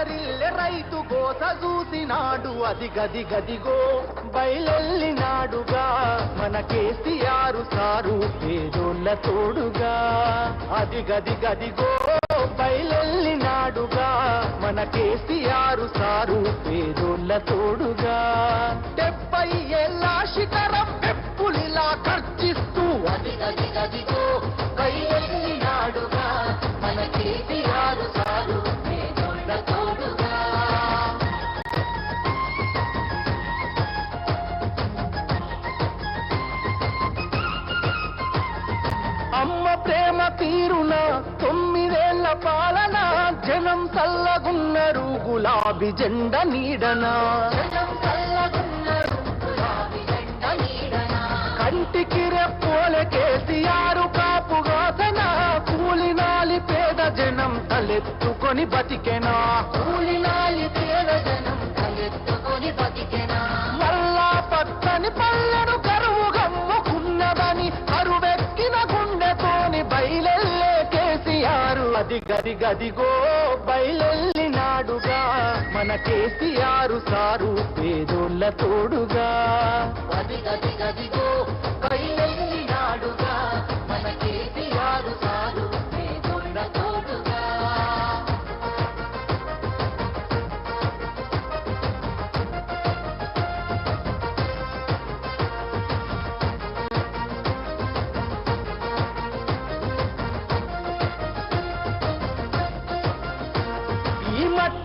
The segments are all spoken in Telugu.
దద్దరిల్లె రైతు కోత చూసినాడు అది గది గదిగో బయలెల్లినాడుగా. మన కేసీఆర్ సారు పేదోళ్ళ తోడుగా. అది గది గదిగో బయలెల్లినాడుగా. మన కేసీఆర్ సారు పేదోళ్ళ తోడుగా. డెబ్బై ఏళ్ళ శిఖరం పెప్పులిలా ఖర్చిస్తూ. అది గది గదిగో బయలెల్లినాడుగా. మన కేసీఆర్ ప్రేమ తీరున తొమ్మిదేళ్ళ పాలన జనం చల్లగున్నారు గులాబీ జెండ నీడన. కంటికి రెప్పోలే కేసీఆర్ కాపుగాసన కూలినాలి పేద జనం తలెత్తుకొని బతికెనా. కూలి గది గది గదిగో బయలెల్లినాడుగా. మన కేసీఆర్ సారు పేదోళ్ళ తోడుగా. అది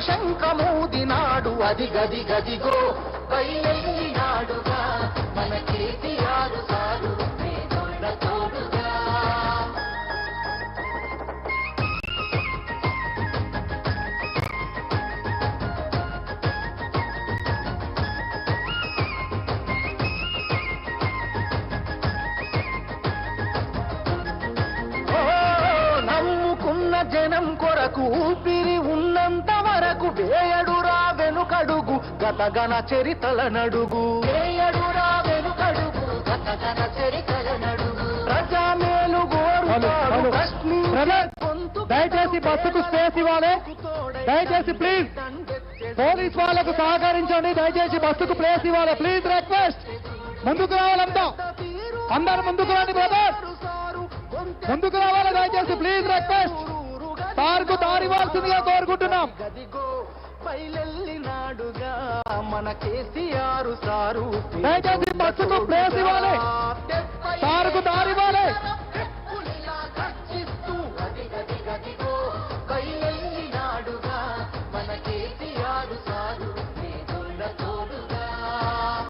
శంఖమూదినాడు అది గది గదిగో బయలునాడుగా మన కేసీఆర్ సారు నమ్ముకున్న జనం కొరకు ఊపిరి ఉన్నంత వరకు వేయడురా వెనుకడుగు గతగన చరితల నడుగు. వేయడురా వెనుకడుగు గతగన చరితల నడుగు. ప్రజామేలు హలో, హలో. బ్రదర్, దయచేసి బస్సుకు స్పేస్ ఇవ్వాలి. దయచేసి ప్లీజ్. పోలీస్ వాళ్ళకు సహకరించండి దయచేసి బస్సుకు ప్లేస్ ఇవ్వాలి. Please request. ముందుకు రావాలంతా. అందరు ముందుకు రండి బ్రదర్. ముందుకు రావాలి దయచేసి ప్లీజ్ రిక్వెస్ట్. సార్కు దారి ఇవ్వాల్సిందిగా కోరుకుంటున్నాం. గదిగో బయలెల్లినాడుగా మన కేసీఆర్ సారు దయచేసి బస్సుకు